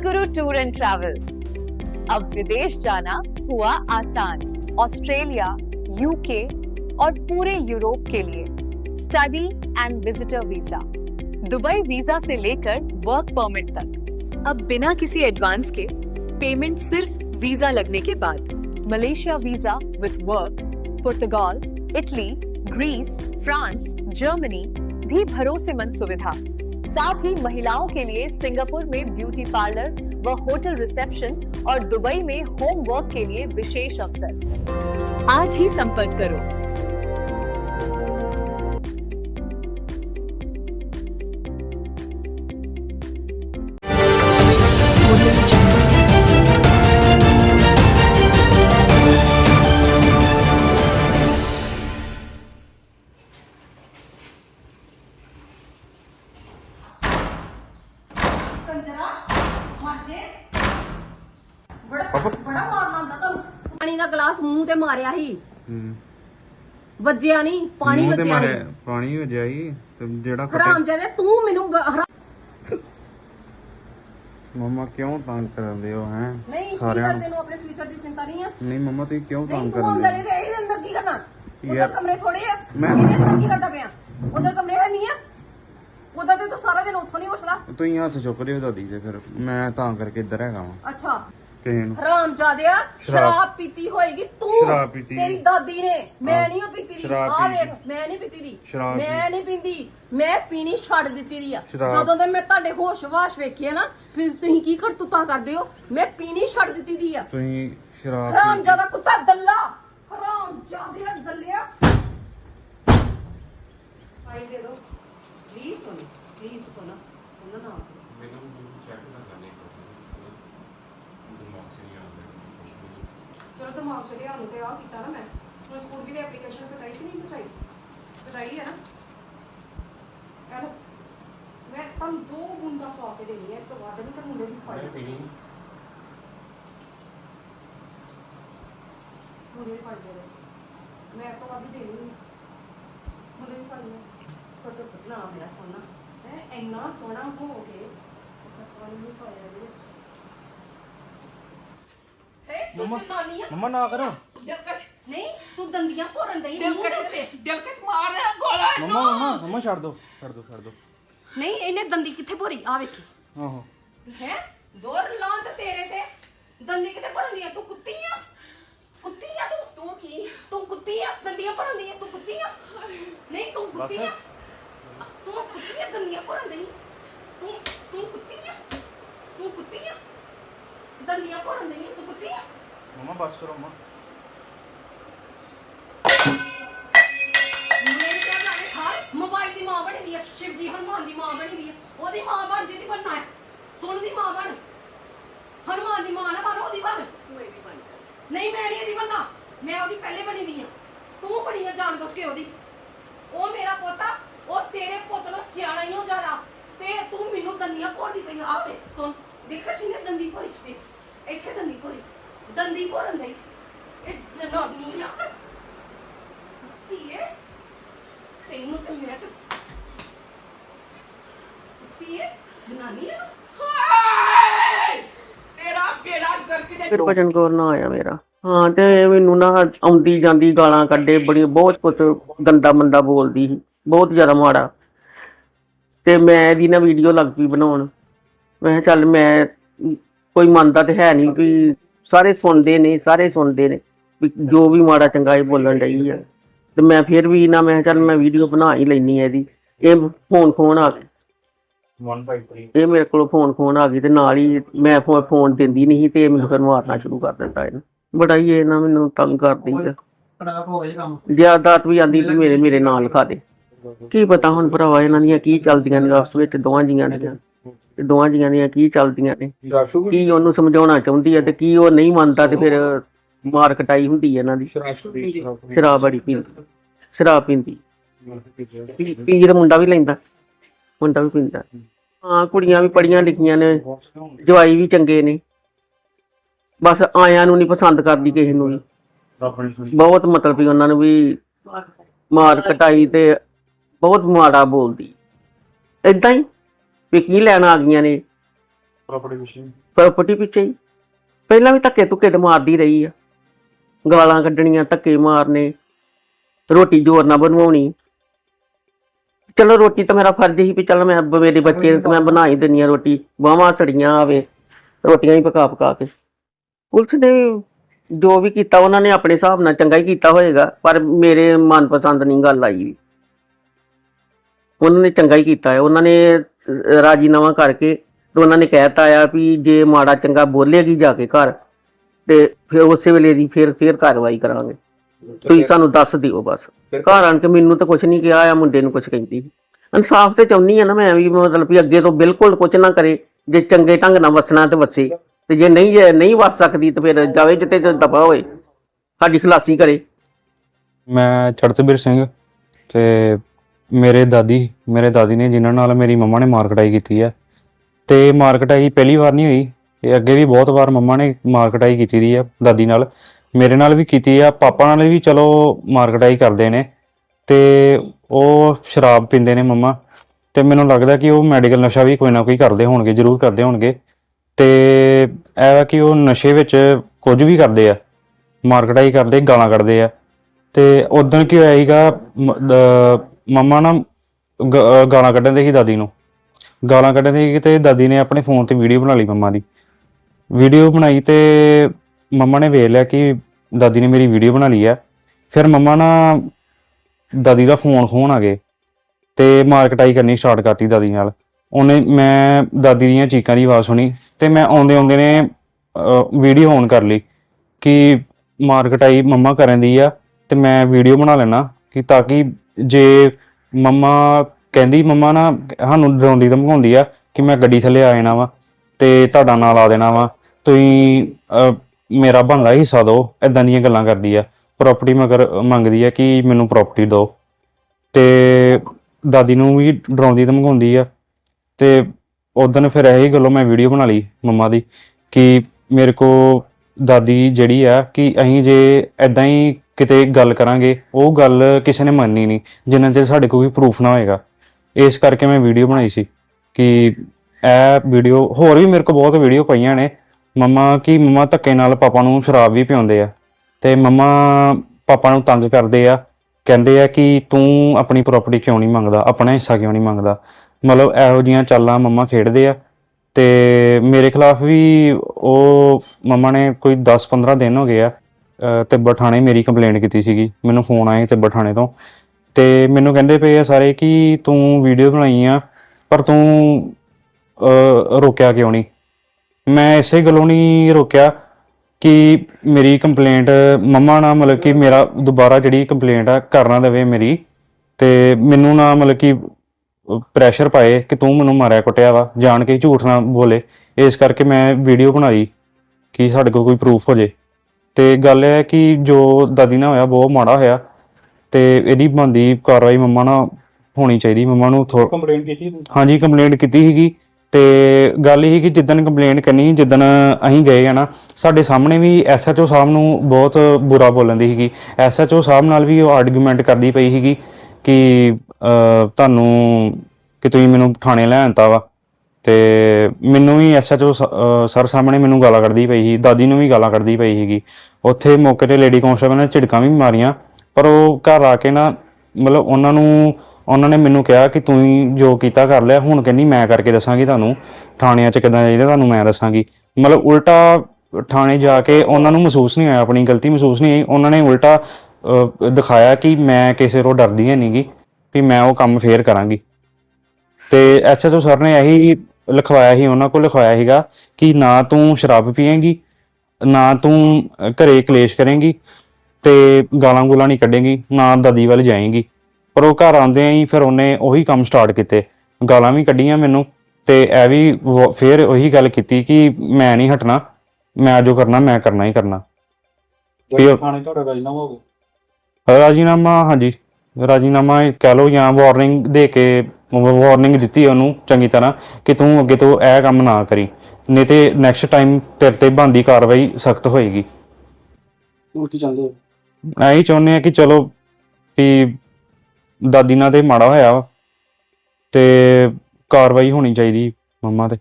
सदगुरु tour and travel. अब विदेश जाना हुआ आसान। ऑस्ट्रेलिया यूके और पूरे यूरोप के लिए। Study and visitor visa Dubai visa से लेकर वर्क परमिट तक। अब बिना किसी एडवांस के पेमेंट सिर्फ़ वीज़ा लगने के बाद। Malaysia visa with work Portugal Italy Greece France Germany भी भरोसेमंद सुविधा। साथ ही महिलाओं के लिए सिंगापुर में ब्यूटी पार्लर व होटल रिसेप्शन और दुबई में होम वर्क के लिए विशेष अवसर आज ही संपर्क करो ਕੰਜਰਾ ਮਰ ਜੇ ਬੜਾ ਬੜਾ ਮਾਰਨਾ ਹੁੰਦਾ ਤੁਹਾਨੂੰ ਪਾਣੀ ਦਾ ਗਲਾਸ ਮੂੰਹ ਤੇ ਮਾਰਿਆ ਸੀ। ਹੂੰ। ਵੱਜਿਆ ਨਹੀਂ ਪਾਣੀ ਮੂੰਹ ਤੇ ਵੱਜਿਆ ਮਾਰਿਆ ਨਹੀਂ। ਪਾਣੀ ਵਜਿਆ ਹੀ ਤੇ ਜਿਹੜਾ ਹਰਾਮ ਜਾਦੇ ਤੂੰ ਮੈਨੂੰ ਬ- ਹਰਾ- ਮਮਾ ਕਿਉਂ ਤੰਗ ਕਰਦੇ ਹੋ ਹੈ? ਨਹੀਂ ਕੀ ਸਾਰਿਆਂ ਨੂੰ। ਤੈਨੂੰ ਆਪਣੇ ਫਿਊਚਰ ਦੀ ਚਿੰਤਾ ਨਹੀਂ ਆ? ਨਹੀਂ ਮਮਾ ਤੁਸੀਂ ਕਿਉਂ ਨਹੀਂ ਤੰਗ ਤੂੰ ਅੰਦਰ ਕਰਦੇ ਇਹਦੇ ਇਹਦੇ ਅੰਦਰ ਕੀ ਕਰਨਾ? ਉਧਰ ਯਾਰ- ਕਮਰੇ ਥੋੜੇ ਆ। ਮੈਂ- ਇਹਦੇ ਅੰਦਰ ਕੀ ਕਰਦਾ ਪਿਆ? ਉਧਰ ਕਮਰੇ ਹੈ ਨਹੀਂ ਆ? ਉਧਰ ਤੇ ਤੂੰ ਸਾਰਾ ਦਿਨ ਉੱਥੋਂ ਨਹੀਂ ਉੱਠਦਾ? ਹੋ ਤੁਸੀਂ ਹੱਥ ਚੁੱਕ ਲਿਓ ਦਾਦੀ ਤੇ ਫਿਰ ਮੈਂ ਤਾਂ ਕਰਕੇ ਇੱਧਰ ਹੈਗਾ ਵਾਂ। ਅੱਛਾ। ਕਿਸੇ ਨੂੰ। ਹਰਾਮ ਜਾਦਿਆ ਸ਼ਰਾਬ। ਪੀਤੀ ਹੋਏਗੀ ਤੂੰ। ਸ਼ਰਾਬ ਪੀਤੀ। ਤੇਰੀ ਦਾਦੀ ਨੇ। ਮੈਂ ਹਾਂ। ਨਹੀਂ ਉਹ ਪੀਤੀ ਦੀ। ਸ਼ਰਾਬ ਆ ਪੀਤੀ। ਵੇਖ ਮੈਂ ਨਹੀਂ ਪੀਤੀ ਦੀ। ਸ਼ਰਾਬ ਮੈਂ ਨਹੀਂ ਪੀਂਦੀ ਮੈਂ ਪੀਣੀ ਛੱਡ ਦਿੱਤੀ ਦੀ ਆ। ਸ਼ਰਾਬ। ਜਦੋਂ ਦੇ ਮੈਂ ਤੁਹਾਡੇ ਹੋਸ਼ ਵਾਸ਼ ਵੇਖਿਆ ਨਾ ਫਿਰ ਤੁਸੀਂ ਕੀ ਕਰਤੂਤਾ ਕਰਦੇ ਹੋ? ਮੈਂ ਪੀਣੀ ਛੱਡ ਦਿੱਤੀ ਦੀ ਆ। ਤੁਸੀਂ ਸ਼ਰਾਬ ਹਰਾਮ ਜ਼ਿਆਦਾ ਕੁੱਤਾ ਦੱਲਾ। ਹਰਾਮ ਜਾਦਿਆ ਦੱਲਿਆ। ਆਈ ਦੇ ਦੋ। ਸੁਣ ਪਲੀਜ਼ ਸੁਣ ਸੁਣ ਨਾ ਚਲੋ ਦਿਮਾਗ ਚ ਲਿਆਉਣ ਨੂੰ ਤੇ ਆ ਕੀਤਾ ਨਾ ਮੈਂ। ਹੁਣ ਸਕੂਲ ਵੀ ਦੀ ਐਪਲੀਕੇਸ਼ਨ ਪਹੁੰਚਾਈ ਕਿ ਨਹੀਂ ਪਹੁੰਚਾਈ? ਪਹੁੰਚਾਈ ਹੈ ਨਾ? ਚਲੋ ਮੈਂ ਤੁਹਾਨੂੰ ਦੋ ਬੂੰਦਾਂ ਪਾ ਕੇ ਦੇਣੀ ਹੈ ਇੱਕ ਵੱਧ ਨਹੀਂ ਤਾਂ ਮੁੰਡੇ ਦੀ ਫੜ ਮੁੰਡੇ ਦੀ ਫੜ ਦੇ ਦਿਓ। ਮੈਂ ਤੋਂ ਵੱਧ ਦੇਣੀ ਨਹੀਂ। ਮੁੰਡੇ ਦੀ ਫੜ ਲੈ ਟੋਟੋ ਨਾ ਮੇਰਾ ਸੋਨਾ। ਹੈ ਇੰਨਾ ਸੋਹਣਾ ਹੋ ਕੇ ਅੱਛਾ ਪਾਣੀ ਨਹੀਂ ਪਾਇਆ ਇਹਦੇ ਵਿੱਚ। ਹੈ ਤੂੰ ਜਨਾਨੀ ਆ। ਮਮਾ ਨਾ ਕਰੋ। ਦਿਲਕਸ਼ ਨਹੀਂ ਤੂੰ ਦੰਦੀਆਂ ਭੋਰਨ ਦਈ ਮੂੰਹ ਦੇ ਤੇ ਦਿਲਕਸ਼ ਮਾਰ ਰਿਹਾ ਗੋਲਾ ਮਮਾ ਮਮਾ ਮਮਾ ਛੱਡ ਦੋ ਛੱਡ ਦੋ ਛੱਡ ਦੋ। ਨਹੀਂ ਇਹਨੇ ਦੰਦੀ ਕਿੱਥੇ ਭੋਰੀ? ਆ ਵੇਖੀ। ਆਹੋ। ਹੈ ਦੋਰ ਲਾਂ ਤੇ ਤੇਰੇ ਤੇ। ਦੰਦੀ ਕਿੱਥੇ ਭਰਨੀ ਆ? ਤੂੰ ਕੁੱਤੀ ਆ? ਕੁੱਤੀ ਆ ਤੂੰ? ਤੂੰ ਕੀ? ਤੂੰ ਕੁੱਤੀ ਆ? ਦੰਦੀਆਂ ਭਰਨੀ ਆ ਤੂੰ ਕੁੱਤੀ ਆ? ਨਹੀਂ ਤੂੰ ਕੁੱਤੀ ਆ ਤੂੰ ਕੁੱਤੀ ਆ? ਦੰਦੀਆਂ ਭਰਨ ਦੀ ਤੂੰ ਤੂੰ ਕੁੱਤੀ ਆ? ਤੂੰ ਕੁੱਤੀ ਆ? ਦੰਦੀਆਂ ਭਰਨ ਦੀ ਤੂੰ ਕੁੱਤੀ ਆ? ਮਮਾ ਬਸ ਕਰੋ ਮਮਾ। ਮੇਰੇ ਤੇ ਲਾਣੇ ਖਾ ਮੋਬਾਈਲ ਦੀ ਮਾਂ ਬਣੀ ਦੀ ਆ ਸ਼ਿਵਜੀ ਹਨੂਮਾਨ ਦੀ ਮਾਂ ਬਣੀ ਦੀ ਆ। ਉਹਦੀ ਮਾਂ ਬਣ ਜਿਹਦੀ ਬਣਨਾ ਹੈ। ਦੀ ਮਾਂ ਬਣ। ਹਨੂਮਾਨ ਦੀ ਮਾਂ ਨਾ ਬਣ ਉਹਦੀ ਬਣ। ਤੂੰ ਇਹ ਵੀ ਬਣ ਨਹੀਂ ਮੈਂ ਨਹੀਂ ਇਹਦੀ ਬੰਦਾ ਮੈਂ ਉਹਦੀ ਪਹਿਲੇ ਬਣੀ ਦੀ ਆ। ਤੂੰ ਬਣੀ ਆ ਜਾਣ ਬੁੱਝ ਕੇ ਉਹਦੀ। ਉਹ ਮੇਰਾ ਪੋਤਾ ਉਹ ਤੇਰੇ ਪੁੱਤ ਨੂੰ ਤੂੰ ਮੈਨੂੰ ਭੋਰਦੀ ਪਈ ਆ ਵੇ, ਸੁਣ, ਦੇਖ ਚਿੰਨੇ ਦੰਦੀ ਭੋਰੀ ਤੇ ਇੱਥੇ ਦੰਦੀ ਭੋਰੀ, ਦੰਦੀ ਭੋਰਨ ਦੇ ਇਹ ਜਨਾਨੀ ਆ। ਧੀਏ, ਤੈਨੂੰ ਤੇ ਮੈਂ ਤੇ ਧੀਏ, ਜਨਾਨੀ ਆ? ਤੇਰਾ ਬੇੜਾ ਗਰਕ ਦੇ ਭਜਨ ਕੌਰ ਨਾ ਆਇਆ ਮੇਰਾ। ਹਾਂ, ਤੇ ਇਹ ਮੈਨੂੰ ਨਾ ਆਉਂਦੀ ਜਾਂਦੀ ਗਾਲਾਂ ਕੱਢੇ, ਬੜੀ ਬਹੁਤ ਕੁਝ ਗੰਦਾ ਮੰਦਾ ਬੋਲਦੀ ਸੀ। ਬਹੁਤ ਜ਼ਿਆਦਾ ਮਾੜਾ। ਤੇ ਮੈਂ ਇਹਦੀ ਨਾ ਵੀਡੀਓ ਲੱਗ ਪਈ ਬਣਾਉਣ। ਮੈਂ ਕਿਹਾ ਚੱਲ ਮੈਂ ਕੋਈ ਮੰਨਦਾ ਤੇ ਹੈ ਨਹੀਂ ਵੀ ਸਾਰੇ ਸੁਣਦੇ ਨੇ ਸਾਰੇ ਸੁਣਦੇ ਨੇ ਵੀ ਜੋ ਵੀ ਮਾੜਾ ਚੰਗਾ ਇਹ ਬੋਲਣ ਡਈ ਆ। ਤੇ ਮੈਂ ਫਿਰ ਵੀ ਨਾ ਮੈਂ ਕਿਹਾ ਚੱਲ ਮੈਂ ਵੀਡੀਓ ਬਣਾ ਹੀ ਲੈਣੀ ਹੈ ਇਹਦੀ। ਇਹ ਫੋਨ ਫੋਨ ਆ ਗਿਆ 153 ਇਹ ਮੇਰੇ ਕੋਲ ਫੋਨ ਫੋਨ ਆ ਗਈ ਤੇ ਨਾਲ ਹੀ ਮੈਂ ਫੋਨ ਦਿੰਦੀ ਨਹੀਂ ਤੇ ਇਹ ਮੈਨੂੰ ਫਿਰ ਮਾਰਨਾ ਸ਼ੁਰੂ ਕਰ ਦਿੰਦਾ ਇਹਨੂੰ। ਬੜਾ ਹੀ ਇਹ ਨਾ ਮੈਨੂੰ ਤੰਗ ਕਰਦੀ ਹੈ ਜ਼ਿਆਦਾਤ ਵੀ ਆਂਦੀ ਵੀ ਮੇਰੇ ਮੇਰੇ ਨਾਲ ਲਿਖਾ ਦੇ। ਕੀ ਪਤਾ ਹੁਣ ਭਰਾਵਾ ਇਹਨਾਂ ਦੀਆਂ ਕੀ ਚੱਲਦੀਆਂ ਨੇ ਆਪਸ ਵਿੱਚ ਦੋਵਾਂ ਜੀਆਂ ਦੀਆਂ। ਤੇ ਦੋਵਾਂ ਜੀਆਂ ਦੀਆਂ ਕੀ ਚੱਲਦੀਆਂ ਨੇ। ਕੀ ਉਹਨੂੰ ਸਮਝਾਉਣਾ ਚਾਹੁੰਦੀ ਹੈ ਤੇ ਕੀ ਉਹ ਨਹੀਂ ਮੰਨਦਾ ਤੇ ਫਿਰ ਮਾਰ ਕਟਾਈ ਹੁੰਦੀ ਹੈ ਇਹਨਾਂ ਦੀ। ਸ਼ਰਾਬ ਬੜੀ ਪੀਂਦੀ। ਸ਼ਰਾਬ ਪੀਂਦੀ। ਪੀ ਮੁੰਡਾ ਵੀ ਲੈਂਦਾ। ਮੁੰਡਾ ਵੀ ਪੀਂਦਾ। ਹਾਂ ਕੁੜੀਆਂ ਵੀ ਪੜੀਆਂ ਲਿਖੀਆਂ ਨੇ। ਜਵਾਈ ਵੀ ਚੰਗੇ ਨੇ। ਬਸ ਆਇਆਂ ਨੂੰ ਨਹੀਂ ਪਸੰਦ ਕਰਦੀ ਕਿਸੇ ਨੂੰ ਵੀ। ਬਹੁਤ ਮਤਲਬ ਵੀ ਉਹਨਾਂ ਨੂੰ ਵੀ ਮਾਰ ਕਟਾਈ ਤੇ ਬਹੁਤ ਮਾੜਾ ਬੋਲਦੀ। ਇਦਾਂ ਹੀ ਵੀ ਕੀ ਲੈਣ ਆ ਗਈਆਂ ਨੇ? ਪ੍ਰਾਪਰਟੀ ਵਿਸ਼ੇ ਪ੍ਰਾਪਰਟੀ ਪਿੱਛੇ ਹੀ। ਪਹਿਲਾਂ ਵੀ ਧੱਕੇ ਧੁੱਕੇ ਤੇ ਮਾਰਦੀ ਰਹੀ ਆ। ਗਾਲਾਂ ਕੱਢਣੀਆਂ ਧੱਕੇ ਮਾਰਨੇ ਰੋਟੀ ਜ਼ੋਰ ਨਾਲ ਬਣਵਾਉਣੀ। ਚਲੋ ਰੋਟੀ ਤਾਂ ਮੇਰਾ ਫਰਜ਼ ਹੀ ਵੀ ਚਲ ਮੈਂ ਮੇਰੇ ਬੱਚੇ ਨੂੰ ਤਾਂ ਮੈਂ ਬਣਾ ਹੀ ਦਿੰਨੀ ਆ ਰੋਟੀ। ਬਾਹਾਂ ਸੜੀਆਂ ਆਵੇ ਰੋਟੀਆਂ ਹੀ ਪਕਾ ਪਕਾ ਕੇ। ਪੁਲਿਸ ਨੇ ਵੀ ਜੋ ਵੀ ਕੀਤਾ ਉਹਨਾਂ ਨੇ ਆਪਣੇ ਹਿਸਾਬ ਨਾਲ ਚੰਗਾ ਹੀ ਕੀਤਾ ਹੋਏਗਾ ਪਰ ਮੇਰੇ ਮਨਪਸੰਦ ਨਹੀਂ ਗੱਲ ਆਈ ਉਹਨਾਂ ਨੇ ਚੰਗਾ ਹੀ ਕੀਤਾ ਹੈ। ਉਹਨਾਂ ਨੇ ਰਾਜੀਨਾਮਾ ਕਰਕੇ ਤੇ ਉਹਨਾਂ ਨੇ ਕਹਿਤਾ ਆ ਵੀ ਜੇ ਮਾੜਾ ਚੰਗਾ ਬੋਲੇਗੀ ਜਾ ਕੇ ਘਰ ਤੇ ਫਿਰ ਉਸੇ ਵੇਲੇ ਦੀ ਫਿਰ ਫਿਰ ਕਾਰਵਾਈ ਕਰਾਂਗੇ। ਤੁਸੀਂ ਸਾਨੂੰ ਦੱਸ ਦਿਓ ਬਸ। ਘਰ ਆਣ ਕੇ ਮੈਨੂੰ ਤਾਂ ਕੁਝ ਨਹੀਂ ਕਿਹਾ ਆ ਮੁੰਡੇ ਨੂੰ ਕੁਝ ਕਹਿੰਦੀ। ਇਨਸਾਫ ਤੇ ਚਾਹੁੰਦੀ ਆ ਨਾ ਮੈਂ ਵੀ ਮਤਲਬ ਵੀ ਅੱਗੇ ਤੋਂ ਬਿਲਕੁਲ ਕੁਝ ਨਾ ਕਰੇ ਜੇ ਚੰਗੇ ਢੰਗ ਨਾਲ ਵਸਣਾ ਤੇ ਵਸੇ। ਤੇ ਜੇ ਨਹੀਂ ਜੇ ਨਹੀਂ ਵਸ ਸਕਦੀ ਤੇ ਫਿਰ ਜਾਵੇ ਜਿੱਤੇ ਤੇ ਦਫਾ ਹੋਏ ਸਾਡੀ ਖਲਾਸੀ ਕਰੇ। ਮੈਂ ਚੜਤਬੀਰ ਸਿੰਘ ਤੇ ਮੇਰੇ ਦਾਦੀ ਮੇਰੇ ਦਾਦੀ ਨੇ ਜਿਨ੍ਹਾਂ ਨਾਲ ਮੇਰੀ ਮੰਮਾ ਨੇ ਮਾਰ ਕਟਾਈ ਕੀਤੀ ਹੈ ਤੇ ਮਾਰ ਕਟਾਈ ਪਹਿਲੀ ਵਾਰ ਨਹੀਂ ਹੋਈ, ਇਹ ਅੱਗੇ ਵੀ ਬਹੁਤ ਵਾਰ ਮੰਮਾ ਨੇ ਮਾਰ ਕਟਾਈ ਕੀਤੀ ਦੀ ਆ, ਦਾਦੀ ਨਾਲ। ਮੇਰੇ ਨਾਲ ਵੀ ਕੀਤੀ ਆ, ਪਾਪਾ ਨਾਲ ਵੀ ਚਲੋ ਮਾਰ ਕਟਾਈ ਕਰਦੇ ਨੇ। ਤੇ ਉਹ ਸ਼ਰਾਬ ਪੀਂਦੇ ਨੇ ਮੰਮਾ। ਤੇ ਮੈਨੂੰ ਲੱਗਦਾ ਕਿ ਉਹ ਮੈਡੀਕਲ ਨਸ਼ਾ ਵੀ ਕੋਈ ਨਾ ਕੋਈ ਕਰਦੇ ਹੋਣਗੇ, ਜ਼ਰੂਰ ਕਰਦੇ ਹੋਣਗੇ। ਤੇ ਇਹ ਵਾ ਕਿ ਉਹ ਨਸ਼ੇ ਵਿੱਚ ਕੁਝ ਵੀ ਕਰਦੇ ਆ, ਮਾਰ ਕਟਾਈ ਕਰਦੇ, ਗਾਲਾਂ ਕੱਢਦੇ ਆ। ਤੇ ਉਦੋਂ ਕੀ ਹੋਇਆ ਸੀਗਾ ਮੰਮਾ ਨਾ ਗ- ਗਾਲਾਂ ਕੱਢਣ ਦੇ ਸੀ ਦਾਦੀ ਨੂੰ। ਗਾਲਾਂ ਕੱਢਣ ਦੇ ਸੀ ਤੇ ਦਾਦੀ ਨੇ ਆਪਣੇ ਫੋਨ ਤੇ ਵੀਡੀਓ ਬਣਾ ਲਈ ਮੰਮਾ ਦੀ। ਵੀਡੀਓ ਬਣਾਈ ਤੇ ਮੰਮਾ ਨੇ ਵੇਖ ਲਿਆ ਕਿ ਦਾਦੀ ਨੇ ਮੇਰੀ ਵੀਡੀਓ ਬਣਾ ਲਈ ਆ। ਫਿਰ ਮੰਮਾ ਨਾ ਦਾਦੀ ਦਾ ਫੋਨ ਫੋਨ ਆ ਗਏ ਤੇ ਮਾਰਕਟਾਈ ਕਰਨੀ ਸਟਾਰਟ ਕਰਤੀ ਦਾਦੀ ਨਾਲ। ਉਹਨੇ, ਮੈਂ ਦਾਦੀ ਦੀਆਂ ਚੀਕਾਂ ਦੀ ਆਵਾਜ਼ ਸੁਣੀ ਤੇ ਮੈਂ ਆਉਂਦੇ ਆਉਂਦੇ ਨੇ ਵੀਡੀਓ ਔਨ ਕਰ ਲਈ ਕਿ ਮਾਰਕਟਾਈ ਮੰਮਾ ਕਰਨ ਦੀ ਆ ਤੇ ਮੈਂ ਵੀਡੀਓ ਬਣਾ ਲੈਣਾ ਕਿ ਤਾਂ ਕਿ ਜੇ ਮੰਮਾ ਕਹਿੰਦੀ ਮੰਮਾ ਨਾ ਸਾਨੂੰ ਡਰਾਉਂਦੀ ਧਮਕਾਉਂਦੀ ਆ ਕਿ ਮੈਂ ਗੱਡੀ ਥੱਲੇ ਆ ਜਾਣਾ ਵਾ ਤੇ ਤੁਹਾਡਾ ਨਾਂ ਲਾ ਦੇਣਾ ਵਾ। ਤੁਸੀਂ ਅਹ, ਮੇਰਾ ਬਣਦਾ ਹਿੱਸਾ ਦਿਓ ਇਦਾਂ ਦੀਆਂ ਗੱਲਾਂ ਕਰਦੀ ਆ। ਪ੍ਰਾਪਰਟੀ ਮਗਰ ਮੰਗਦੀ ਆ ਕਿ ਮੈਨੂੰ ਪ੍ਰਾਪਰਟੀ ਦਿਓ। ਤੇ ਦਾਦੀ ਨੂੰ ਵੀ ਡਰਾਉਂਦੀ ਧਮਕਾਉਂਦੀ ਆ। ਤੇ ਉਦੋਂ ਫਿਰ ਇਹੀ ਗੱਲੋਂ ਮੈਂ ਵੀਡੀਓ ਬਣਾ ਲਈ ਮੰਮਾ ਦੀ ਕਿ ਮੇਰੇ ਕੋ ਦਾਦੀ ਜਿਹੜੀ ਆ ਕਿ ਅਸੀਂ ਜੇ ਐਦਾਂ ਹੀ ਕਿਤੇ ਗੱਲ ਕਰਾਂਗੇ, ਉਹ ਗੱਲ ਕਿਸੇ ਨੇ ਮੰਨੀ ਨਹੀਂ, ਜਿੰਨਾ ਚਿਰ ਸਾਡੇ ਕੋਲ ਕੋਈ ਪ੍ਰੂਫ ਨਾ ਹੋਏਗਾ। ਇਸ ਕਰਕੇ ਮੈਂ ਵੀਡੀਓ ਬਣਾਈ ਸੀ ਕਿ ਇਹ ਵੀਡੀਓ ਹੋਰ ਵੀ ਮੇਰੇ ਕੋਲ ਬਹੁਤ ਵੀਡੀਓ ਪਈਆਂ ਨੇ। ਮੰਮਾ ਕੀ ਮੰਮਾ ਧੱਕੇ ਨਾਲ ਪਾਪਾ ਨੂੰ ਸ਼ਰਾਬ ਵੀ ਪਿਉਂਦੇ ਆ। ਤੇ ਮੰਮਾ ਪਾਪਾ ਨੂੰ ਤੰਗ ਕਰਦੇ ਆ। ਕਹਿੰਦੇ ਆ ਕਿ ਤੂੰ ਆਪਣੀ ਪ੍ਰਾਪਰਟੀ ਕਿਉਂ ਨਹੀਂ ਮੰਗਦਾ, ਆਪਣਾ ਹਿੱਸਾ ਕਿਉਂ ਨਹੀਂ ਮੰਗਦਾ? ਮਤਲਬ ਇਹੋ ਜੀਆਂ ਚਾਲਾਂ ਮੰਮਾ ਖੇਡਦੇ ਆ। ਤੇ ਮੇਰੇ ਖਿਲਾਫ ਵੀ ਉਹ ਮੰਮਾ ਨੇ ਕੋਈ 10-15 ਦਿਨ ਹੋ ਗਏ ਆ। ਅਹ ਤਿੱਬਤ ਥਾਣੇ ਮੇਰੀ ਕੰਪਲੇਂਟ ਕੀਤੀ ਸੀਗੀ। ਮੈਨੂੰ ਫੋਨ ਆਏ ਤਿੱਬਤ ਥਾਣੇ ਤੋਂ। ਤੇ ਮੈਨੂੰ ਕਹਿੰਦੇ ਪਏ ਆ ਸਾਰੇ ਕਿ ਤੂੰ ਵੀਡੀਓ ਬਣਾਈ ਆ ਪਰ ਤੂੰ ਅਹ, ਰੋਕਿਆ ਕਿਉਂ ਨਹੀਂ? ਮੈਂ ਇਸੇ ਗੱਲੋਂ ਨਹੀਂ ਰੋਕਿਆ ਕਿ ਮੇਰੀ ਕੰਪਲੇਂਟ ਮੰਮਾ ਨਾ ਮਤਲਬ ਕਿ ਮੇਰਾ ਦੁਬਾਰਾ ਜਿਹੜੀ ਕੰਪਲੇਂਟ ਆ ਕਰਨਾ ਦੇਵੇ ਮੇਰੀ। ਤੇ ਮੈਨੂੰ ਨਾ ਮਤਲਬ ਕਿ ਪ੍ਰੈਸ਼ਰ ਪਾਏ ਕਿ ਤੂੰ ਮੈਨੂੰ ਮਾਰਿਆ ਕੁੱਟਿਆ ਵਾ ਜਾਣ ਕੇ ਝੂਠ ਨਾ ਬੋਲੇ। ਇਸ ਕਰਕੇ ਮੈਂ ਵੀਡੀਓ ਬਣਾਈ ਕਿ ਸਾਡੇ ਕੋਲ ਕੋਈ ਪ੍ਰੂਫ ਹੋ ਜੇ। ਤੇ ਗੱਲ ਇਹ ਹੈ ਕਿ ਜੋ ਦਾਦੀ ਨਾਲ ਹੋਇਆ ਬਹੁਤ ਮਾੜਾ ਹੋਇਆ ਤੇ ਇਹਦੀ ਬਣਦੀ ਕਾਰਵਾਈ ਮੰਮਾ ਨਾਲ ਹੋਣੀ ਚਾਹੀਦੀ। ਮੰਮਾ ਨੂੰ ਥੋ- ਕੰਪਲੇਂਟ ਕੀਤੀ ਤੂੰ? ਹਾਂਜੀ ਕੰਪਲੇਂਟ ਕੀਤੀ ਸੀਗੀ ਤੇ ਗੱਲ ਇਹ ਸੀ ਕਿ ਜਿੱਦਣ ਕੰਪਲੇਂਟ ਕਰਨੀ ਸੀ, ਜਿੱਦਣ ਅਸੀਂ ਗਏ ਆ ਨਾ ਸਾਡੇ ਸਾਹਮਣੇ ਵੀ ਐਸਐਚਓ ਸਾਹਿਬ ਨੂੰ ਬਹੁਤ ਬੁਰਾ ਬੋਲਣ ਦੀ ਸੀਗੀ। ਐਸਐਚਓ ਸਾਹਿਬ ਨਾਲ ਵੀ ਉਹ ਆਰਗੂਮੈਂਟ ਕਰਦੀ ਪਈ ਸੀਗੀ ਕਿ ਅਹ, ਤੁਹਾਨੂੰ ਕਿ ਤੁਸੀਂ ਮੈਨੂੰ ਥਾਣੇ ਲੈ ਆਂਤਾ ਵਾ। ਤੇ ਮੈਨੂੰ ਵੀ ਐਸਐਚਓ ਸਰ ਸਾਹਮਣੇ ਮੈਨੂੰ ਗਾਲਾਂ ਕੱਢਦੀ ਪਈ ਸੀ, ਦਾਦੀ ਨੂੰ ਵੀ ਗਾਲਾਂ ਕੱਢਦੀ ਪਈ ਸੀਗੀ। ਉੱਥੇ ਮੌਕੇ ਤੇ ਲੇਡੀ ਕਨਸਟੇਬਲ ਨੇ ਝਿੜਕਾਂ ਵੀ ਮਾਰੀਆਂ, ਪਰ ਉਹ ਘਰ ਆ ਕੇ ਨਾ, ਮਤਲਬ ਉਹਨਾਂ ਨੂੰ, ਉਹਨਾਂ ਨੇ ਮੈਨੂੰ ਕਿਹਾ ਕਿ ਤੂੰ ਜੋ ਕੀਤਾ ਕਰ ਲਿਆ, ਹੁਣ ਕਹਿੰਦੀ ਮੈਂ ਕਰਕੇ ਦੱਸਾਂਗੀ ਤੁਹਾਨੂੰ, ਥਾਣਿਆਂ 'ਚ ਕਿੱਦਾਂ ਚਾਹੀਦਾ ਤੁਹਾਨੂੰ ਮੈਂ ਦੱਸਾਂਗੀ। ਮਤਲਬ ਉਲਟਾ ਥਾਣੇ ਜਾ ਕੇ ਉਹਨਾਂ ਨੂੰ ਮਹਿਸੂਸ ਨਹੀਂ ਹੋਇਆ, ਆਪਣੀ ਗਲਤੀ ਮਹਿਸੂਸ ਨਹੀਂ ਹੋਈ, ਉਹਨਾਂ ਨੇ ਉਲਟਾ ਦਿਖਾਇਆ ਕਿ ਮੈਂ ਕਿਸੇ ਤੋਂ ਡਰਦੀ ਹੈ ਨਹੀਂਗੀ ਵੀ ਮੈਂ ਉਹ ਕੰਮ ਫੇਰ ਕਰਾਂਗੀ। ਤੇ ਐਸਐਚਓ ਸਰ ਨੇ ਇਹੀ ਲਿਖਵਾਇਆ ਸੀ ਉਹਨਾਂ ਕੋਲ ਲਿਖਵਾਇਆ ਸੀਗਾ ਕਿ ਨਾ ਤੂੰ ਸ਼ਰਾਬ ਪੀਏਂਗੀ ਨਾ ਤੂੰ ਘਰੇ ਕਲੇਸ਼ ਕਰੇਂਗੀ ਤੇ ਗਾਲਾਂ ਗੂਲਾਂ ਨਹੀਂ ਕੱਢੇਂਗੀ ਨਾ ਦਾਦੀ ਵੱਲ ਜਾਏਂਗੀ। ਪਰ ਉਹ ਘਰ ਆਉਂਦੇ ਹੀ ਫਿਰ ਉਹਨੇ ਉਹੀ ਕੰਮ ਸਟਾਰਟ ਕੀਤੇ। ਗਾਲਾਂ ਵੀ ਕੱਢੀਆਂ ਮੈਨੂੰ ਤੇ ਇਹ ਵੀ ਫਿਰ ਉਹੀ ਗੱਲ ਕੀਤੀ ਕਿ ਮੈਂ ਨਹੀਂ ਹਟਣਾ ਮੈਂ ਜੋ ਕਰਨਾ ਮੈਂ ਕਰਨਾ ਹੀ ਕਰਨਾ। ਥਾਣੇ ਤੁਹਾਡਾ ਰਾਜਨਾਮਾ ਹੋ ਗਿਆ? ਰਾਜੀਨਾਮਾ ਹਾਂਜੀ। ਰਾਜੀਨਾਮਾ ਕਹਿ ਲਓ ਜਾਂ ਵਾਰਨਿੰਗ ਦੇ ਕੇ ਵਾਰਨਿੰਗ ਦਿੱਤੀ ਉਹਨੂੰ ਚੰਗੀ ਤਰ੍ਹਾਂ ਕਿ ਤੂੰ ਅੱਗੇ ਤੋਂ ਇਹ ਕੰਮ ਨਾ ਕਰੀ। ਨਹੀਂ ਤੇ ਨੈਕਸਟ ਟਾਈਮ ਤੇਰੇ ਤੇ ਬਣਦੀ ਕਾਰਵਾਈ ਸਖਤ ਹੋਏਗੀ। ਹੁਣ ਕੀ ਚਾਹੁੰਦੇ ਹੋ? ਐਂ ਚਾਹੁੰਦੇ ਆ ਕਿ ਚਲੋ ਵੀ ਦਾਦੀ ਨਾਲ ਤੇ ਮਾੜਾ ਹੋਇਆ ਵਾ ਤੇ ਕਾਰਵਾਈ ਹੋਣੀ ਚਾਹੀਦੀ ਮੰਮਾ ਤੇ।